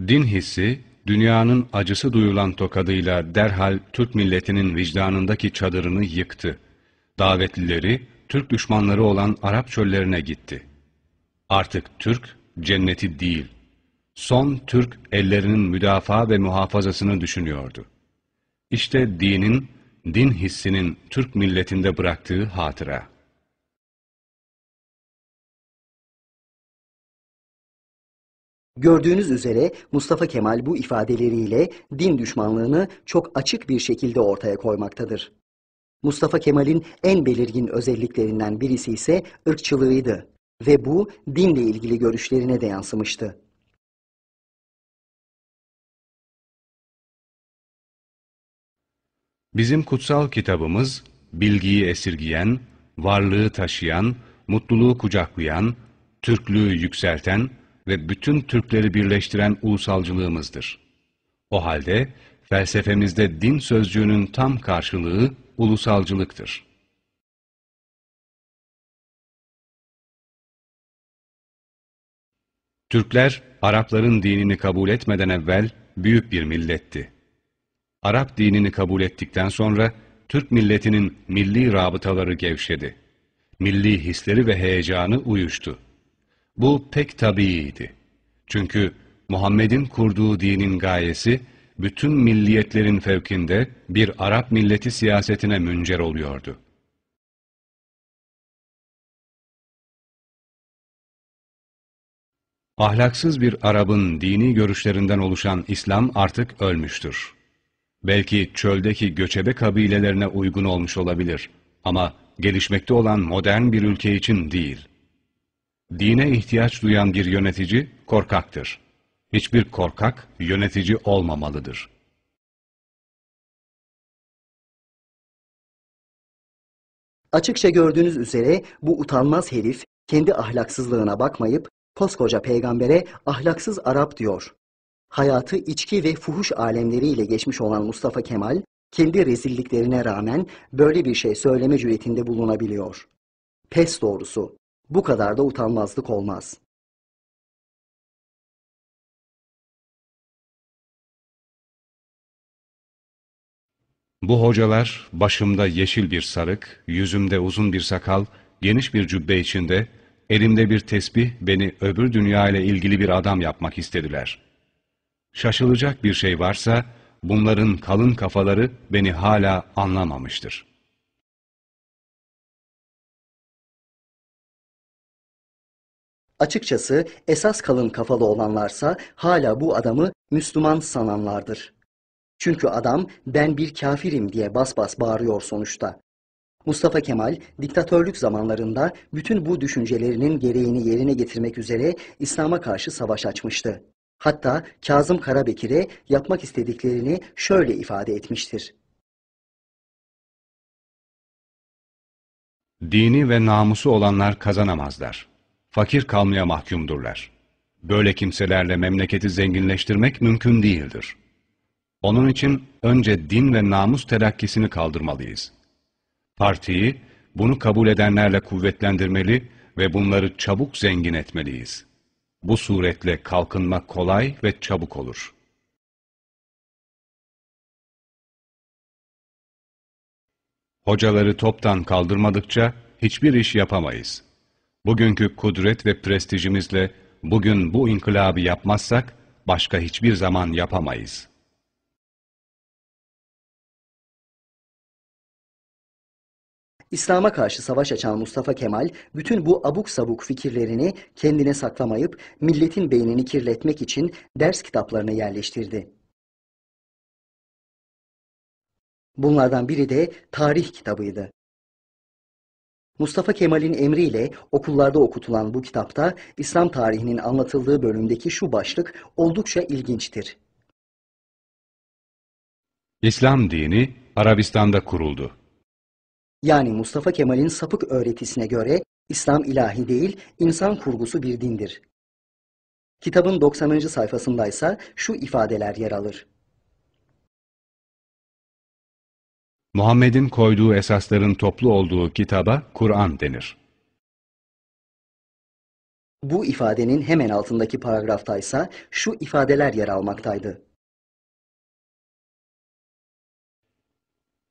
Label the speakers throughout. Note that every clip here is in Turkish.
Speaker 1: Din hissi, dünyanın acısı duyulan tokadıyla derhal Türk milletinin vicdanındaki çadırını yıktı. Davetlileri, Türk düşmanları olan Arap çöllerine gitti. Artık Türk, cenneti değil, son Türk ellerinin müdafaa ve muhafazasını düşünüyordu. İşte dinin, din hissinin Türk milletinde bıraktığı hatıra.
Speaker 2: Gördüğünüz üzere Mustafa Kemal bu ifadeleriyle din düşmanlığını çok açık bir şekilde ortaya koymaktadır. Mustafa Kemal'in en belirgin özelliklerinden birisi ise ırkçılığıydı ve bu dinle ilgili görüşlerine de yansımıştı.
Speaker 1: Bizim kutsal kitabımız, bilgiyi esirgiyen, varlığı taşıyan, mutluluğu kucaklayan, Türklüğü yükselten ve bütün Türkleri birleştiren ulusalcılığımızdır. O halde felsefemizde din sözcüğünün tam karşılığı ulusalcılıktır. Türkler, Arapların dinini kabul etmeden evvel büyük bir milletti. Arap dinini kabul ettikten sonra Türk milletinin milli rabıtaları gevşedi. Milli hisleri ve heyecanı uyuştu. Bu pek tabiiydi. Çünkü Muhammed'in kurduğu dinin gayesi, bütün milliyetlerin fevkinde bir Arap milleti siyasetine müncer oluyordu. Ahlaksız bir Arap'ın dini görüşlerinden oluşan İslam artık ölmüştür. Belki çöldeki göçebe kabilelerine uygun olmuş olabilir ama gelişmekte olan modern bir ülke için değil. Dine ihtiyaç duyan bir yönetici korkaktır. Hiçbir korkak yönetici olmamalıdır.
Speaker 2: Açıkça gördüğünüz üzere bu utanmaz herif kendi ahlaksızlığına bakmayıp koskoca peygambere ahlaksız Arap diyor. Hayatı içki ve fuhuş alemleriyle geçmiş olan Mustafa Kemal, kendi rezilliklerine rağmen böyle bir şey söyleme cüretinde bulunabiliyor. Pes doğrusu, bu kadar da utanmazlık olmaz.
Speaker 1: Bu hocalar başımda yeşil bir sarık, yüzümde uzun bir sakal, geniş bir cübbe içinde, elimde bir tesbih beni öbür dünya ile ilgili bir adam yapmak istediler. Şaşılacak bir şey varsa, bunların kalın kafaları beni hala anlamamıştır.
Speaker 2: Açıkçası esas kalın kafalı olanlarsa hala bu adamı Müslüman sananlardır. Çünkü adam ben bir kafirim diye bas bas bağırıyor sonuçta. Mustafa Kemal diktatörlük zamanlarında bütün bu düşüncelerinin gereğini yerine getirmek üzere İslam'a karşı savaş açmıştı. Hatta Kazım Karabekir'e yapmak istediklerini şöyle ifade etmiştir.
Speaker 1: Dini ve namusu olanlar kazanamazlar. Fakir kalmaya mahkumdurlar. Böyle kimselerle memleketi zenginleştirmek mümkün değildir. Onun için önce din ve namus telakkisini kaldırmalıyız. Partiyi bunu kabul edenlerle kuvvetlendirmeli ve bunları çabuk zengin etmeliyiz. Bu suretle kalkınma kolay ve çabuk olur. Hocaları toptan kaldırmadıkça hiçbir iş yapamayız. Bugünkü kudret ve prestijimizle bugün bu inkılabı yapmazsak başka hiçbir zaman yapamayız.''
Speaker 2: İslam'a karşı savaş açan Mustafa Kemal, bütün bu abuk sabuk fikirlerini kendine saklamayıp milletin beynini kirletmek için ders kitaplarına yerleştirdi. Bunlardan biri de tarih kitabıydı. Mustafa Kemal'in emriyle okullarda okutulan bu kitapta İslam tarihinin anlatıldığı bölümdeki şu başlık oldukça ilginçtir.
Speaker 1: İslam dini Arabistan'da kuruldu.
Speaker 2: Yani Mustafa Kemal'in sapık öğretisine göre İslam ilahi değil, insan kurgusu bir dindir. Kitabın 90. sayfasındaysa şu ifadeler yer alır.
Speaker 1: Muhammed'in koyduğu esasların toplu olduğu kitaba Kur'an denir.
Speaker 2: Bu ifadenin hemen altındaki paragraftaysa şu ifadeler yer almaktaydı.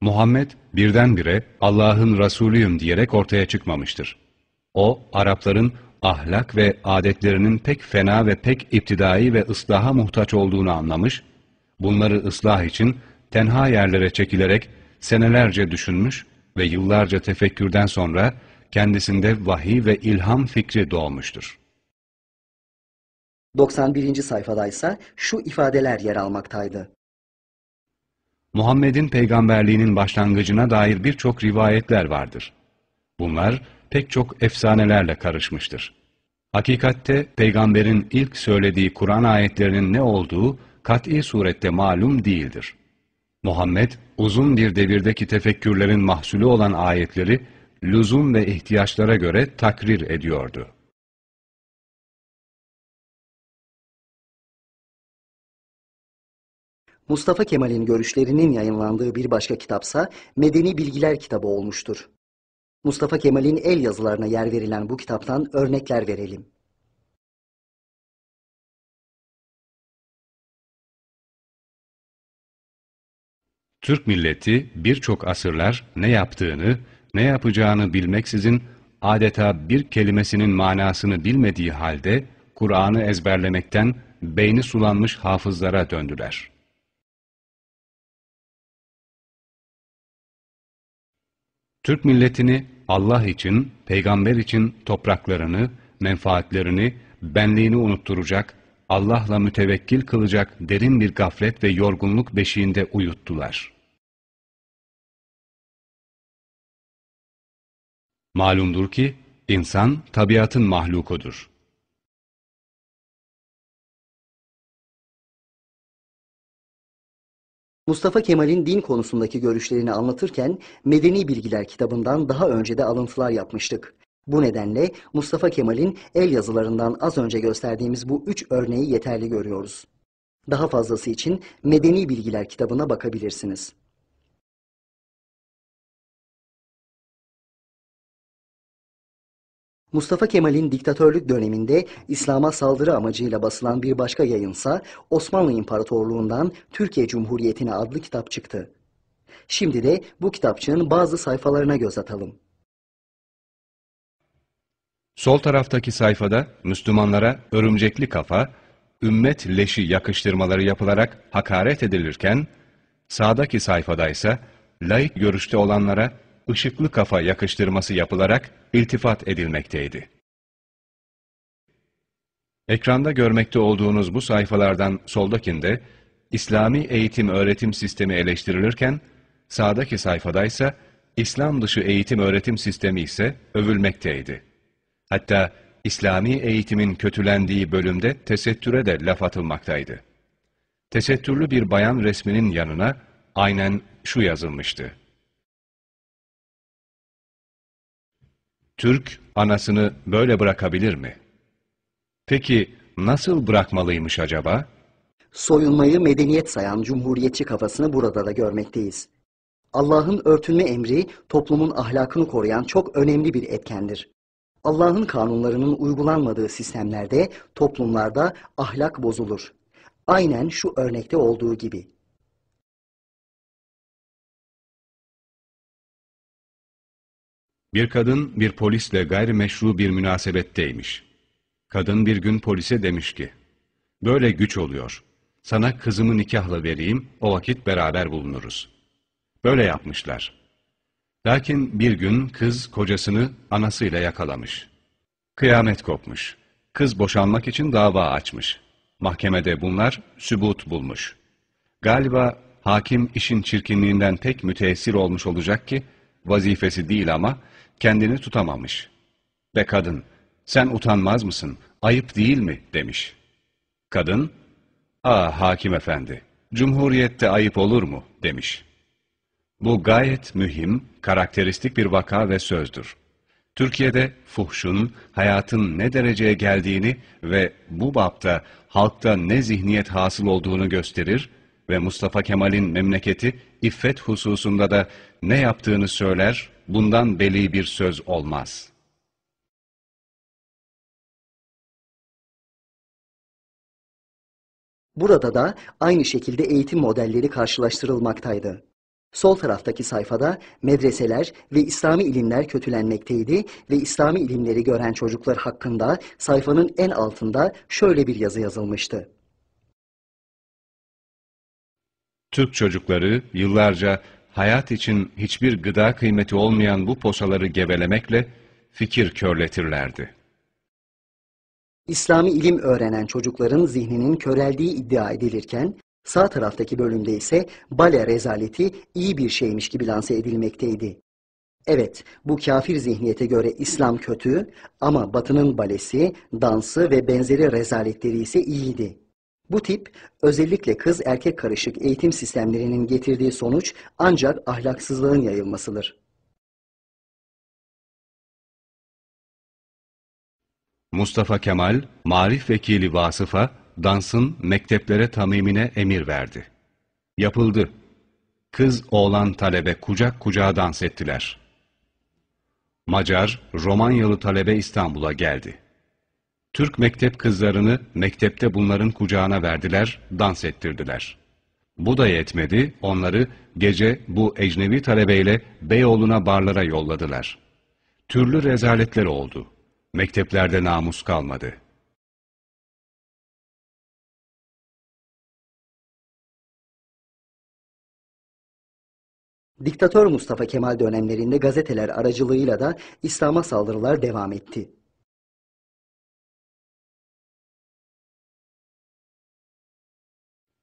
Speaker 1: Muhammed birdenbire Allah'ın Resulüyüm diyerek ortaya çıkmamıştır. O, Arapların ahlak ve adetlerinin pek fena ve pek iptidai ve ıslaha muhtaç olduğunu anlamış, bunları ıslah için tenha yerlere çekilerek senelerce düşünmüş ve yıllarca tefekkürden sonra kendisinde vahiy ve ilham fikri doğmuştur.
Speaker 2: 91. sayfadaysa şu ifadeler yer almaktaydı.
Speaker 1: Muhammed'in peygamberliğinin başlangıcına dair birçok rivayetler vardır. Bunlar pek çok efsanelerle karışmıştır. Hakikatte peygamberin ilk söylediği Kur'an ayetlerinin ne olduğu kat'i surette malum değildir. Muhammed uzun bir devirdeki tefekkürlerin mahsulü olan ayetleri lüzum ve ihtiyaçlara göre takrir ediyordu.
Speaker 2: Mustafa Kemal'in görüşlerinin yayınlandığı bir başka kitapsa Medeni Bilgiler kitabı olmuştur. Mustafa Kemal'in el yazılarına yer verilen bu kitaptan örnekler verelim.
Speaker 1: Türk milleti birçok asırlar ne yaptığını, ne yapacağını bilmeksizin adeta bir kelimesinin manasını bilmediği halde Kur'an'ı ezberlemekten beyni sulanmış hafızlara döndüler. Türk milletini Allah için, peygamber için topraklarını, menfaatlerini, benliğini unutturacak, Allah'la mütevekkil kılacak derin bir gaflet ve yorgunluk beşiğinde uyuttular. Malumdur ki, insan tabiatın mahlukudur.
Speaker 2: Mustafa Kemal'in din konusundaki görüşlerini anlatırken Medeni Bilgiler kitabından daha önce de alıntılar yapmıştık. Bu nedenle Mustafa Kemal'in el yazılarından az önce gösterdiğimiz bu üç örneği yeterli görüyoruz. Daha fazlası için Medeni Bilgiler kitabına bakabilirsiniz. Mustafa Kemal'in diktatörlük döneminde İslam'a saldırı amacıyla basılan bir başka yayınsa Osmanlı İmparatorluğundan Türkiye Cumhuriyeti'ne adlı kitap çıktı. Şimdi de bu kitapçığın bazı sayfalarına göz atalım.
Speaker 1: Sol taraftaki sayfada Müslümanlara örümcekli kafa, ümmet leşi yakıştırmaları yapılarak hakaret edilirken, sağdaki sayfada ise laik görüşte olanlara ışıklı kafa yakıştırması yapılarak iltifat edilmekteydi. Ekranda görmekte olduğunuz bu sayfalardan soldakinde İslami eğitim öğretim sistemi eleştirilirken, sağdaki sayfadaysa İslam dışı eğitim öğretim sistemi ise övülmekteydi. Hatta İslami eğitimin kötülendiği bölümde tesettüre de laf atılmaktaydı. Tesettürlü bir bayan resminin yanına aynen şu yazılmıştı. Türk anasını böyle bırakabilir mi? Peki nasıl bırakmalıymış acaba?
Speaker 2: Soyunmayı medeniyet sayan cumhuriyetçi kafasını burada da görmekteyiz. Allah'ın örtünme emri toplumun ahlakını koruyan çok önemli bir etkendir. Allah'ın kanunlarının uygulanmadığı sistemlerde, toplumlarda ahlak bozulur. Aynen şu örnekte olduğu gibi.
Speaker 1: Bir kadın bir polisle gayrimeşru bir münasebetteymiş. Kadın bir gün polise demiş ki, böyle güç oluyor. Sana kızımı nikahla vereyim, o vakit beraber bulunuruz. Böyle yapmışlar. Lakin bir gün kız kocasını anasıyla yakalamış. Kıyamet kopmuş. Kız boşanmak için dava açmış. Mahkemede bunlar sübut bulmuş. Galiba hakim işin çirkinliğinden pek müteessir olmuş olacak ki, vazifesi değil ama kendini tutamamış. Be kadın, sen utanmaz mısın, ayıp değil mi demiş. Kadın, ah hakim efendi, cumhuriyette ayıp olur mu demiş. Bu gayet mühim, karakteristik bir vaka ve sözdür. Türkiye'de fuhşun, hayatın ne dereceye geldiğini ve bu bapta halkta ne zihniyet hasıl olduğunu gösterir ve Mustafa Kemal'in memleketi iffet hususunda da ne yaptığını söyler, bundan beli bir söz olmaz.''
Speaker 2: Burada da aynı şekilde eğitim modelleri karşılaştırılmaktaydı. Sol taraftaki sayfada medreseler ve İslami ilimler kötülenmekteydi ve İslami ilimleri gören çocuklar hakkında sayfanın en altında şöyle bir yazı yazılmıştı.
Speaker 1: Türk çocukları yıllarca hayat için hiçbir gıda kıymeti olmayan bu posaları gevelemekle fikir körletirlerdi.
Speaker 2: İslami ilim öğrenen çocukların zihninin köreldiği iddia edilirken, sağ taraftaki bölümde ise bale rezaleti iyi bir şeymiş gibi lanse edilmekteydi. Evet, bu kafir zihniyete göre İslam kötü ama Batı'nın balesi, dansı ve benzeri rezaletleri ise iyiydi. Bu tip özellikle kız erkek karışık eğitim sistemlerinin getirdiği sonuç ancak ahlaksızlığın yayılmasıdır.
Speaker 1: Mustafa Kemal, marif vekili Vasıf'a dansın mekteplere tamimine emir verdi. Yapıldı. Kız oğlan talebe kucak kucağa dans ettiler. Macar, Romanyalı talebe İstanbul'a geldi. Türk mektep kızlarını mektepte bunların kucağına verdiler, dans ettirdiler. Bu da yetmedi, onları gece bu ecnevi talebeyle Beyoğlu'na barlara yolladılar. Türlü rezaletler oldu. Mekteplerde namus kalmadı.
Speaker 2: Diktatör Mustafa Kemal dönemlerinde gazeteler aracılığıyla da İslam'a saldırılar devam etti.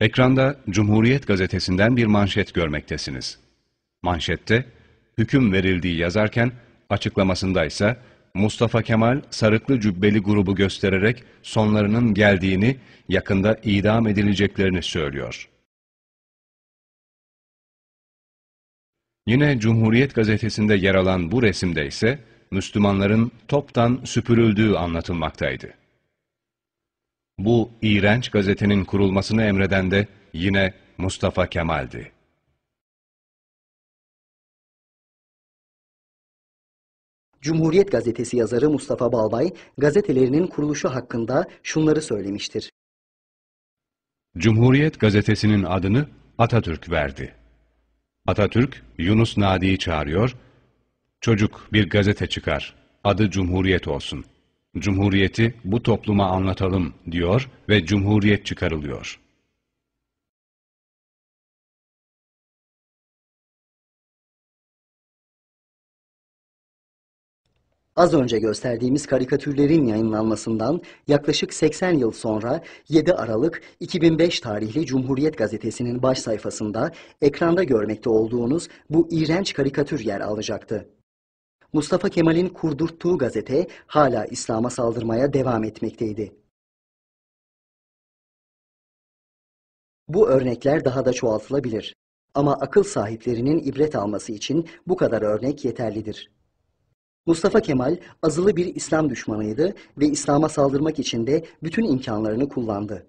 Speaker 1: Ekranda Cumhuriyet gazetesinden bir manşet görmektesiniz. Manşette hüküm verildiği yazarken açıklamasında ise Mustafa Kemal sarıklı cübbeli grubu göstererek sonlarının geldiğini, yakında idam edileceklerini söylüyor. Yine Cumhuriyet gazetesinde yer alan bu resimde ise Müslümanların toptan süpürüldüğü anlatılmaktaydı. Bu iğrenç gazetenin kurulmasını emreden de yine Mustafa Kemal'di.
Speaker 2: Cumhuriyet Gazetesi yazarı Mustafa Balbay, gazetelerinin kuruluşu hakkında şunları söylemiştir.
Speaker 1: Cumhuriyet gazetesinin adını Atatürk verdi. Atatürk, Yunus Nadi'yi çağırıyor, çocuk bir gazete çıkar, adı Cumhuriyet olsun. Cumhuriyeti bu topluma anlatalım diyor ve Cumhuriyet çıkarılıyor.
Speaker 2: Az önce gösterdiğimiz karikatürlerin yayınlanmasından yaklaşık 80 yıl sonra 7 Aralık 2005 tarihli Cumhuriyet Gazetesi'nin baş sayfasında ekranda görmekte olduğunuz bu iğrenç karikatür yer alacaktı. Mustafa Kemal'in kurdurttuğu gazete hala İslam'a saldırmaya devam etmekteydi. Bu örnekler daha da çoğaltılabilir. Ama akıl sahiplerinin ibret alması için bu kadar örnek yeterlidir. Mustafa Kemal azılı bir İslam düşmanıydı ve İslam'a saldırmak için de bütün imkanlarını kullandı.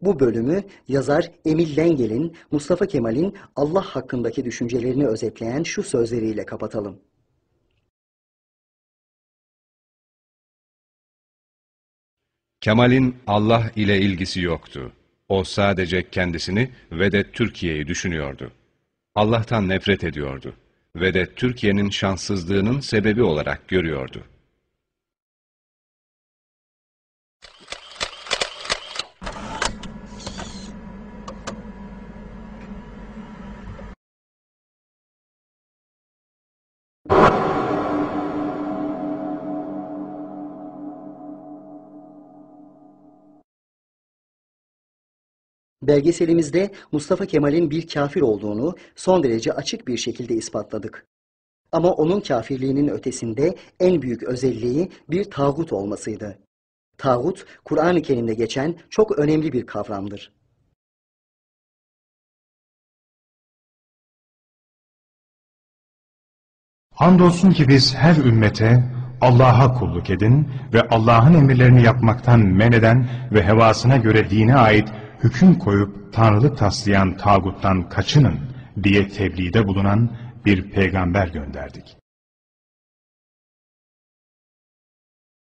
Speaker 2: Bu bölümü yazar Emil Lengel'in Mustafa Kemal'in Allah hakkındaki düşüncelerini özetleyen şu sözleriyle kapatalım.
Speaker 1: Kemal'in Allah ile ilgisi yoktu. O sadece kendisini ve de Türkiye'yi düşünüyordu. Allah'tan nefret ediyordu ve de Türkiye'nin şanssızlığının sebebi olarak görüyordu.
Speaker 2: Belgeselimizde Mustafa Kemal'in bir kafir olduğunu son derece açık bir şekilde ispatladık. Ama onun kafirliğinin ötesinde en büyük özelliği bir tağut olmasıydı. Tağut, Kur'an-ı Kerim'de geçen çok önemli bir kavramdır.
Speaker 3: Andolsun ki biz her ümmete Allah'a kulluk edin ve Allah'ın emirlerini yapmaktan men eden ve hevasına göre dine ait hüküm koyup tanrılık taslayan tağuttan kaçının diye tebliğde bulunan bir peygamber gönderdik.